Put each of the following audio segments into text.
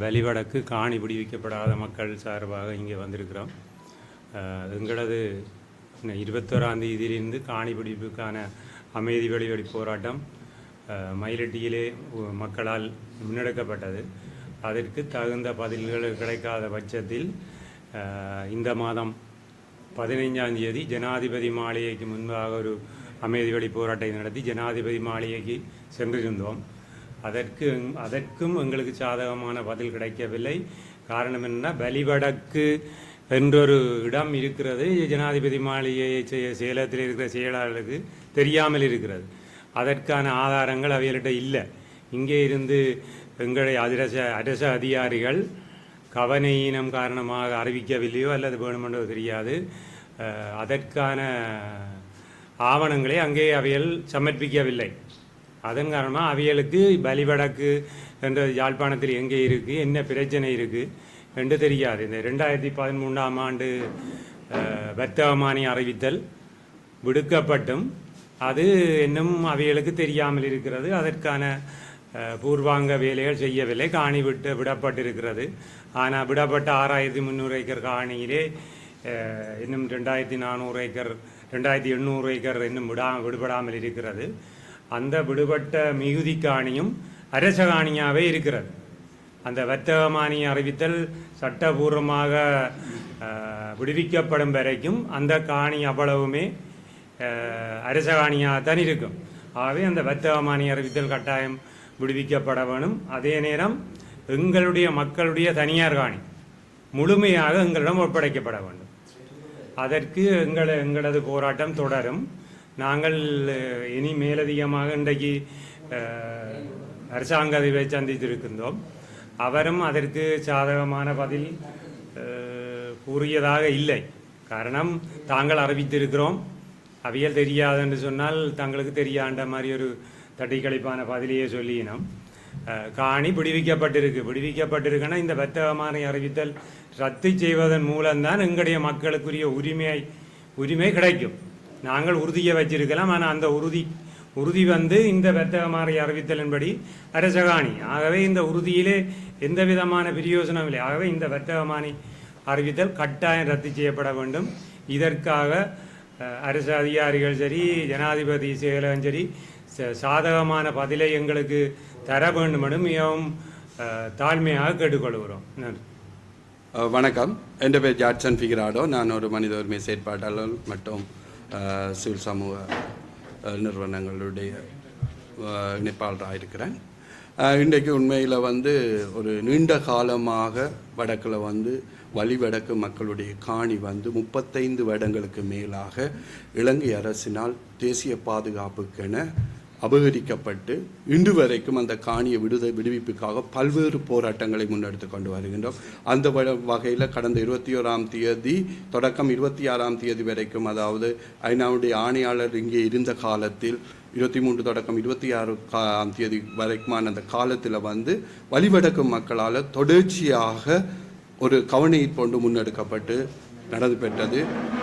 வலிவடக்கு காணி விடுவிக்கப்படாத மக்கள் சார்பாக இங்கே வந்திருக்கிறோம். எங்களது இருபத்தோராம் தேதியிலிருந்து காணி பிடிப்புக்கான அமைதி வெளிவழி போராட்டம் மயிலட்டியிலே மக்களால் முன்னெடுக்கப்பட்டது. அதற்கு தகுந்த பதில்கள் கிடைக்காத பட்சத்தில் இந்த மாதம் பதினைஞ்சாம் தேதி ஜனாதிபதி மாளிகைக்கு முன்பாக ஒரு அமைதி வழி போராட்டத்தை நடத்தி ஜனாதிபதி மாளிகைக்கு சென்றிருந்தோம். அதற்கு எங்- அதற்கும் எங்களுக்கு சாதகமான பதில் கிடைக்கவில்லை. காரணம் என்னன்னா பலிவடக்கு என்றொரு இடம் இருக்கிறது. ஜனாதிபதி மாளிகை சேலத்தில் இருக்கிற செயலாளருக்கு தெரியாமல் இருக்கிறது. அதற்கான ஆதாரங்கள் அவைகள்கிட்ட இல்லை. இங்கே இருந்து எங்களை அதிரச அரச அதிகாரிகள் கவனையினம் காரணமாக அறிவிக்கவில்லையோ அல்லது வேணுமென்றோ தெரியாது. அதற்கான ஆவணங்களை அங்கே அவைகள் சமர்ப்பிக்கவில்லை. அதன் காரணமாக அவைகளுக்கு பலிவடக்கு என்ற யாழ்ப்பாணத்தில் எங்கே இருக்குது என்ன பிரச்சனை இருக்குது என்று தெரியாது. இந்த ரெண்டாயிரத்தி பதிமூன்றாம் ஆண்டு வர்த்தகமானி அறிவித்தல் விடுக்கப்பட்டும். அது இன்னும் அவைகளுக்கு தெரியாமல் இருக்கிறது. அதற்கான பூர்வாங்க வேலைகள் செய்யவில்லை. காணி விட்டு விடப்பட்டிருக்கிறது. ஆனால் விடப்பட்ட ஆறாயிரத்தி முந்நூறு ஏக்கர் காணியிலே இன்னும் ரெண்டாயிரத்தி நானூறு ஏக்கர் ரெண்டாயிரத்தி எண்ணூறு ஏக்கர் இன்னும் விடா விடுபடாமல் இருக்கிறது. அந்த விடுபட்ட மிகுதி காணியும் அரச காணியாகவே இருக்கிறது. அந்த வர்த்தகமானி அறிவித்தல் சட்டபூர்வமாக விடுவிக்கப்படும் வரைக்கும் அந்த காணி அவ்வளவுமே அரசகாணியாக தான் இருக்கும். ஆகவே அந்த வர்த்தகமானி அறிவித்தல் கட்டாயம் விடுவிக்கப்பட வேணும். அதே நேரம் எங்களுடைய மக்களுடைய தனியார் காணி முழுமையாக எங்களிடம் ஒப்படைக்கப்பட வேண்டும். அதற்கு எங்களை எங்களது போராட்டம் தொடரும். நாங்கள் இனி மேலதிகமாக இன்றைக்கு அஹ், அரசாங்க அதிபரை சந்தித்திருக்கின்றோம். அவரும் அதற்கு சாதகமான பதில் கூறியதாக இல்லை. காரணம் தாங்கள் அறிவித்திருக்கிறோம். அவியல் தெரியாது என்று சொன்னால் தங்களுக்கு தெரியாண்ட மாதிரி ஒரு தட்டிக்கழிப்பான பதிலையே சொல்லினோம். காணி விடுவிக்கப்பட்டிருக்கு விடுவிக்கப்பட்டிருக்குன்னா இந்த வர்த்தகமான அறிவித்தல் ரத்து செய்வதன் மூலம்தான் எங்களுடைய மக்களுக்குரிய உரிமை உரிமை கிடைக்கும். நாங்கள் உறுதியை வச்சிருக்கலாம். ஆனால் அந்த உறுதி உறுதி வந்து இந்த வர்த்தகமாரி அறிவித்தலின்படி அரசகாணி. ஆகவே இந்த உறுதியிலே எந்த விதமான பிரயோசனம் இல்லை. ஆகவே இந்த வர்த்தகமானி அறிவித்தல் கட்டாயம் ரத்து செய்யப்பட வேண்டும். இதற்காக அரச அரசு அதிகாரிகள் சரி ஜனாதிபதி செயலகம் சரி சாதகமான பதிலை எங்களுக்கு தர வேண்டும் என்று மிகவும் தாழ்மையாக கேட்டுக்கொள்கிறோம். நன்றி. வணக்கம். என் பேர் ஜாட்சன் ஃபிகராடோ. நான் ஒரு மனித உரிமை செயற்பாட்டாளர் மற்றும் சிவில் சமூக நிறுவனங்களுடைய இணைப்பாளராக இருக்கிறேன் இன்றைக்கு உண்மையில் வந்து ஒரு நீண்ட காலமாக வடக்கில் வந்து வழிவடக்கு மக்களுடைய காணி வந்து முப்பத்தைந்து வருடங்களுக்கு மேலாக இலங்கை அரசினால் தேசிய பாதுகாப்புக்கென அபகரிக்கப்பட்டு இன்று வரைக்கும் அந்த காணிய விடுதலை விடுவிப்புக்காக பல்வேறு போராட்டங்களை முன்னெடுத்து கொண்டு வருகின்றோம். அந்த வகையில் கடந்த இருபத்தி ஓராம் தேதி தொடக்கம் இருபத்தி ஆறாம் தேதி வரைக்கும் அதாவது ஐநாவுடைய ஆணையாளர் இங்கே இருந்த காலத்தில் இருபத்தி மூன்று தொடக்கம் இருபத்தி ஆறு ஆம் தேதி வரைக்குமான அந்த காலத்தில் வந்து வழிவடக்கு மக்களால் தொடர்ச்சியாக ஒரு கவனை கொண்டு முன்னெடுக்கப்பட்டு நடந்து பெற்றது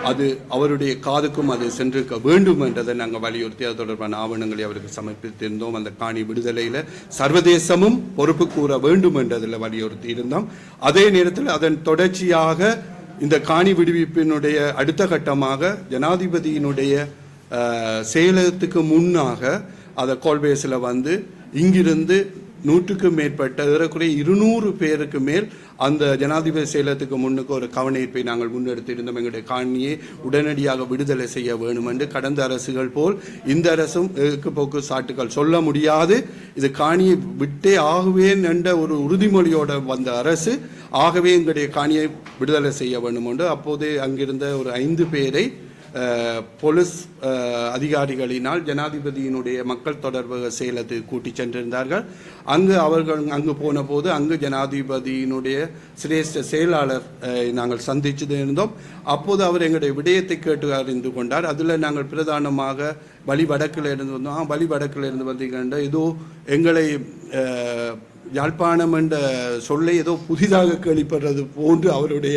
அது அவருடைய காதுக்கும் அது சென்றிருக்க வேண்டும் என்றதை நாங்கள் வலியுறுத்தி அது தொடர்பான ஆவணங்களை அவருக்கு சமர்ப்பித்திருந்தோம். அந்த காணி விடுதலையில் சர்வதேசமும் பொறுப்பு கூற வேண்டும் என்றதில் வலியுறுத்தி இருந்தோம். அதே நேரத்தில் அதன் தொடர்ச்சியாக இந்த காணி விடுவிப்பினுடைய அடுத்த கட்டமாக ஜனாதிபதியினுடைய செயலகத்துக்கு முன்னாக அதை கோல்பேஸில் வந்து இங்கிருந்து நூற்றுக்கும் மேற்பட்ட ஏறக்குறைய இருநூறு பேருக்கு மேல் அந்த ஜனாதிபதி செயலகத்துக்கு முன்னுக்கு ஒரு கவனீர்ப்பை நாங்கள் முன்னெடுத்திருந்தோம். எங்களுடைய காணியை உடனடியாக விடுதலை செய்ய வேண்டும் என்று கடந்த அரசுகள் போல் இந்த அரசும் எக்கு போக்கு சாட்டுக்கள்? சொல்ல முடியாது. இது காணியை விட்டே ஆகுவேன் என்ற ஒரு உறுதிமொழியோட வந்த அரசு ஆகவே எங்களுடைய காணியை விடுதலை செய்ய வேண்டும் என்று அப்போது அங்கிருந்த ஒரு ஐந்து பேரை போலீஸ் அதிகாரிகளினால் ஜனாதிபதியினுடைய மக்கள் தொடர்பு செயலத்துக்கு கூட்டி சென்றிருந்தார்கள். அங்கு அவர்கள் அங்கு போன போது அங்கு ஜனாதிபதியினுடைய சிரேஷ்ட செயலாளர் நாங்கள் சந்தித்து இருந்தோம். அப்போது அவர் எங்களுடைய விடயத்தை கேட்டு அறிந்து கொண்டார். அதில் நாங்கள் பிரதானமாக வழி வடக்கில் இருந்து வந்தோம். வழிவடக்கில் வழி வடக்கில் இருந்து வந்தீங்கன்னா ஏதோ எங்களை யாழ்ப்பாணம் என்ற சொல்லை ஏதோ புதிதாக கேள்விப்படுறது போன்று அவருடைய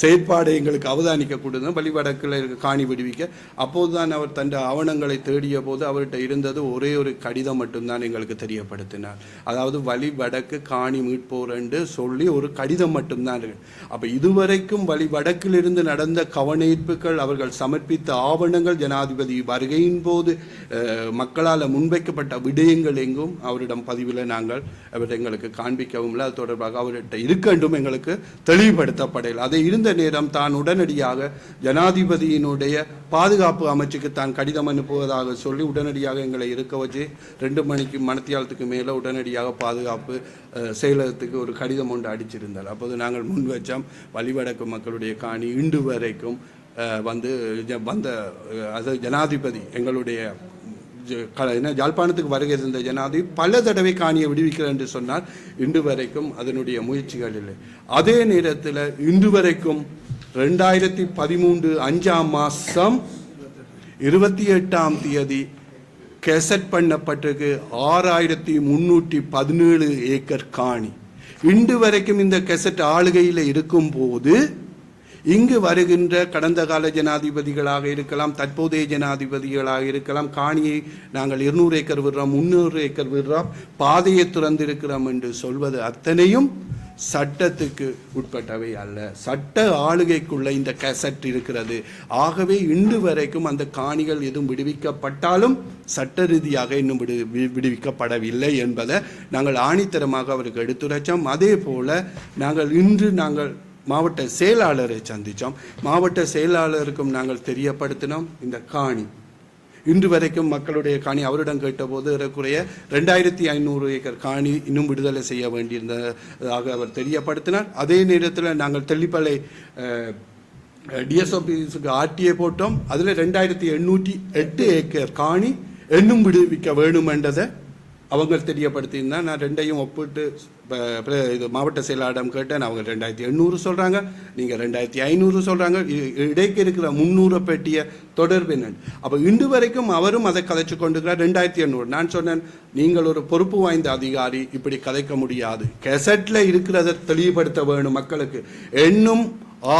செயற்பாடை எங்களுக்கு அவதானிக்க கூடுது வழிவடக்கில் இருக்க காணி விடுவிக்க. அப்போதுதான் அவர் தன் ஆவணங்களை தேடிய போது அவர்கிட்ட இருந்தது ஒரே ஒரு கடிதம் மட்டும்தான் எங்களுக்கு தெரியப்படுத்தினார். அதாவது வழிவடக்கு காணி மீட்போர் என்று சொல்லி ஒரு கடிதம் மட்டும்தான் இருக்கு. இதுவரைக்கும் வழிவடக்கிலிருந்து நடந்த கவனீர்ப்புகள் அவர்கள் சமர்ப்பித்த ஆவணங்கள் ஜனாதிபதி வருகையின் போது மக்களால் முன்வைக்கப்பட்ட விடயங்கள் எங்கும் அவரிடம் பதிவில் நாங்கள் அவர் எங்களுக்கு காண்பிக்கவும் இல்லை அது தொடர்பாக அவர்கிட்ட இருக்கண்டும் எங்களுக்கு தெளிவுபடுத்தப்படையில் அது இருந்த நேரம் தான் உடனடியாக ஜனாதிபதியினுடைய பாதுகாப்பு அமைச்சுக்கு தான் கடிதம் அனுப்புவதாக சொல்லி உடனடியாக எங்களை இருக்க வச்சு ரெண்டு மணிக்கு மணத்தியாலத்துக்கு மேலே உடனடியாக பாதுகாப்பு செயலகத்துக்கு ஒரு கடிதம் ஒன்று அடிச்சிருந்தார். அப்போது நாங்கள் முன் வச்சோம். வழிவடக்கு மக்களுடைய காணி இன்று வரைக்கும் வந்து வந்த அது ஜனாதிபதி எங்களுடைய என்ன யாழ்ப்பாணத்துக்கு வருகை இருந்த ஜனாதிபதி பல தடவை காணியை விடுவிக்கிறேன் என்று சொன்னால் இன்று வரைக்கும் அதனுடைய முயற்சிகள் இல்லை. அதே நேரத்தில் இன்று வரைக்கும் ரெண்டாயிரத்தி பதிமூன்று அஞ்சாம் மாதம் இருபத்தி எட்டாம் தேதி கெசட் பண்ணப்பட்டிருக்கு ஆறாயிரத்தி முன்னூற்றி பதினேழு ஏக்கர் காணி. இன்று வரைக்கும் இந்த கெசட் ஆளுகையில் இருக்கும்போது இங்கு வருகின்ற கடந்த கால ஜனாதிபதிகளாக இருக்கலாம் தற்போதைய ஜனாதிபதிகளாக இருக்கலாம் காணியை நாங்கள் இருநூறு ஏக்கர் விடுறோம் முந்நூறு ஏக்கர் விடுறோம் பாதையை திறந்திருக்கிறோம் என்று சொல்வது அத்தனையும் சட்டத்துக்கு உட்பட்டவை அல்ல. சட்ட ஆளுகைக்குள்ள இந்த கேசட் இருக்கிறது. ஆகவே இன்று வரைக்கும் அந்த காணிகள் எதுவும் விடுவிக்கப்பட்டாலும் சட்ட ரீதியாக இன்னும் விடு விடுவிக்கப்படவில்லை என்பதை நாங்கள் ஆணித்தரமாக அவருக்கு எடுத்துரைச்சோம். அதே போல நாங்கள் இன்று நாங்கள் மாவட்ட செயலாளரை சந்தித்தோம் மாவட்ட செயலாளருக்கும் நாங்கள் தெரியப்படுத்தினோம். இந்த காணி. இன்று வரைக்கும் மக்களுடைய காணி அவரிடம் கேட்டபோது ஏறக்குறைய ரெண்டாயிரத்தி ஐநூறு ஏக்கர் காணி இன்னும் விடுதலை செய்ய வேண்டியிருந்ததாக அவர் தெரியப்படுத்தினார். அதே நேரத்தில் நாங்கள் தெல்லிப்பளை டிஎஸ்ஓபிஸுக்கு ஆர்டிஏ போட்டோம். அதில் ரெண்டாயிரத்தி எண்ணூற்றி எட்டு ஏக்கர் காணி இன்னும் விடுவிக்க வேணுமென்றதை அவங்க தெரியப்படுத்தியிருந்தா நான் ரெண்டையும் ஒப்பிட்டு இப்போ இது மாவட்ட செயலாளரிடம் கேட்டேன். அவங்க ரெண்டாயிரத்தி எண்ணூறு சொல்கிறாங்க நீங்கள் ரெண்டாயிரத்தி ஐநூறு சொல்கிறாங்க இடைக்கு இருக்கிற முந்நூறு பெட்டிய தொடர்பு என்ன அப்போ இன்று வரைக்கும் அவரும் அதை கதைச்சு கொண்டுக்கிறார் ரெண்டாயிரத்தி எண்ணூறு. நான் சொன்னேன் நீங்கள் ஒரு பொறுப்பு வாய்ந்த அதிகாரி இப்படி கதைக்க முடியாது. கெசட்டில் இருக்கிறத தெளிவுபடுத்த வேணும் மக்களுக்கு. இன்னும்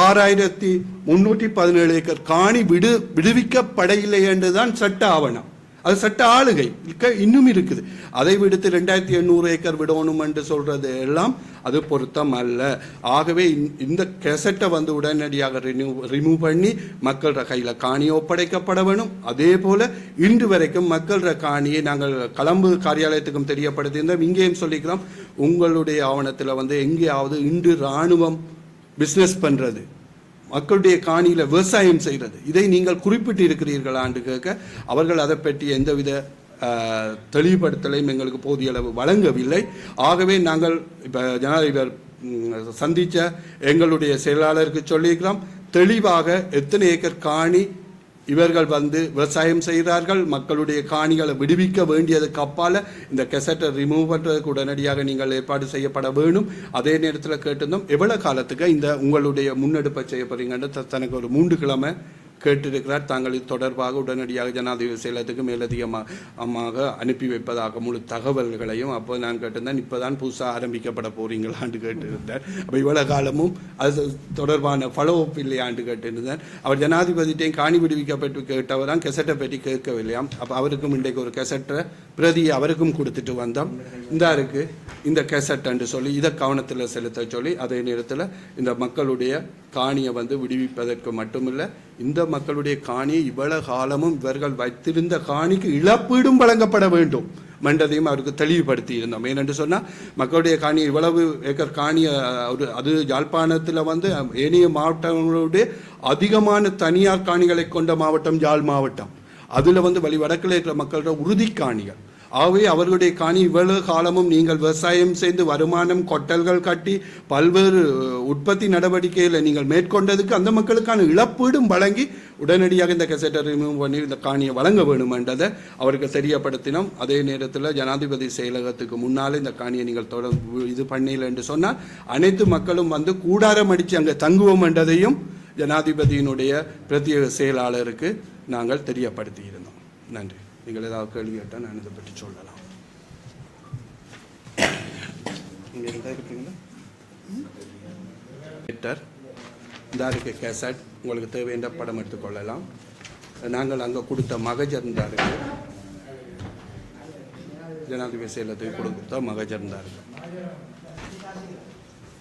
ஆறாயிரத்தி முன்னூற்றி பதினேழு ஏக்கர் காணி விடு விடுவிக்கப்படையில்லை என்று தான் சட்ட ஆவணம். அது சட்ட ஆளுகை. இன்னும் இருக்குது. அதை விடுத்து ரெண்டாயிரத்தி எண்ணூறு ஏக்கர் விடணும் என்று சொல்றது எல்லாம் அது பொருத்தம் அல்ல. ஆகவே இந்த- இந்த கெசட்டை வந்து உடனடியாக ரினியூ ரிமூவ் பண்ணி மக்கள கையில் காணி ஒப்படைக்கப்பட வேணும். அதே போல இன்று வரைக்கும் மக்கள காணியை நாங்கள் களம்பு காரியாலயத்துக்கும் தெரியப்படுத்தியிருந்தோம். இங்கேயும் சொல்லிக்கிறோம் உங்களுடைய ஆவணத்தில் வந்து எங்கேயாவது இன்று இராணுவம் பிஸ்னஸ் பண்ணுறது மக்களுடைய காணியில் விவசாயம் செய்கிறது இதை நீங்கள் குறிப்பிட்டு இருக்கிறீர்களா என்று கேட்க. அவர்கள் அதை பற்றி எந்தவித தெளிவுபடுத்தலையும் எங்களுக்கு போதிய அளவு வழங்கவில்லை. ஆகவே நாங்கள் இப்போ ஜனாதிபதி சந்தித்த எங்களுடைய செயலாளருக்கு சொல்லியிருக்கிறோம் தெளிவாக எத்தனை ஏக்கர் காணி இவர்கள் வந்து விவசாயம் செய்கிறார்கள் மக்களுடைய காணிகளை விடுவிக்க வேண்டியதுக்கு அப்பால் இந்த கெசட்டை ரிமூவ் பண்ணுறதுக்கு உடனடியாக நீங்கள் ஏற்பாடு செய்யப்பட வேணும். அதே நேரத்தில் கேட்டிருந்தோம் எவ்வளோ காலத்துக்கு இந்த உங்களுடைய முன்னெடுப்பை செய்ய தனக்கு ஒரு மூன்று கிழமை கேட்டிருக்கிறார். தாங்கள் இது தொடர்பாக உடனடியாக ஜனாதிபதி செயலத்துக்கு மேலதிகமாக அனுப்பி வைப்பதாக முழு தகவல்களையும் அப்போ நான் கேட்டிருந்தேன். இப்போ தான் புதுசாக ஆரம்பிக்கப்பட போகிறீங்களான்னு கேட்டிருந்தார். அப்போ இவ்வளோ காலமும் அது தொடர்பான ஃபாலோ அப் இல்லையாண்டு கேட்டிருந்தேன். அவர் ஜனாதிபதியிட்டையும் காணி விடுவிக்கப்பட்டு கேட்டவர் தான் கெசட்டை பற்றி கேட்கவில்லையாம். அப்போ அவருக்கும் இன்றைக்கு ஒரு கெசட்டை பிரதியை அவருக்கும் கொடுத்துட்டு வந்தோம். இந்த இருக்கு இந்த கெசட் சொல்லி இதை கவனத்தில் செலுத்த சொல்லி அதே நேரத்தில் இந்த மக்களுடைய காணியை வந்து விடுவிப்பதற்கு மட்டுமில்லை இந்த மக்களுடைய காணியை இவ்வளவு காலமும் இவர்கள் வைத்திருந்த காணிக்கு இழப்பீடும் வழங்கப்பட வேண்டும். மன்றதையும் அவருக்கு தெளிவுபடுத்தி இருந்தோம் ஏனென்று சொன்னால் மக்களுடைய காணி இவ்வளவு ஏக்கர் காணி அஹ், ஒரு அது யாழ்ப்பாணத்தில் வந்து ஏனைய மாவட்டங்களுடைய அதிகமான தனியார் காணிகளை கொண்ட மாவட்டம் யாழ் மாவட்டம். அதில் வந்து வழி வடக்கில் இருக்கிற மக்களோட உறுதி காணிகள். ஆகவே அவர்களுடைய காணி இவ்வளவு காலமும் நீங்கள் விவசாயம் செய்து வருமானம் கொட்டல்கள் கட்டி பல்வேறு உற்பத்தி நடவடிக்கைகளை நீங்கள் மேற்கொண்டதுக்கு அந்த மக்களுக்கான இழப்பீடும் வழங்கி உடனடியாக இந்த கெசட்டை ரிமூவ் பண்ணி இந்த காணியை வழங்க வேணுமென்றதை அவருக்கு தெரியப்படுத்தினோம். அதே நேரத்தில் ஜனாதிபதி செயலகத்துக்கு முன்னால் இந்த காணியை நீங்கள் தொடர்பு இது பண்ணல என்று சொன்னால் அனைத்து மக்களும் வந்து கூடாரம் அடித்து அங்கே தங்குவோம் என்றதையும் ஜனாதிபதியினுடைய பிரத்யேக செயலாளருக்கு நாங்கள் தெரியப்படுத்தி இருந்தோம் நன்றி. நீங்கள் ஏதாவது கேள்வி கேட்டால் நான் இதை பற்றி சொல்லலாம். இங்கே இருந்தால் இருப்பீங்களா ட்விட்டர் இந்த கேசட் உங்களுக்கு தேவையான படம் எடுத்துக்கொள்ளலாம் நாங்கள் அங்கே கொடுத்த மகஜர் இந்த ஜனாதிபதி செயலத்துக்கு கொடுத்த மகஜர் தான்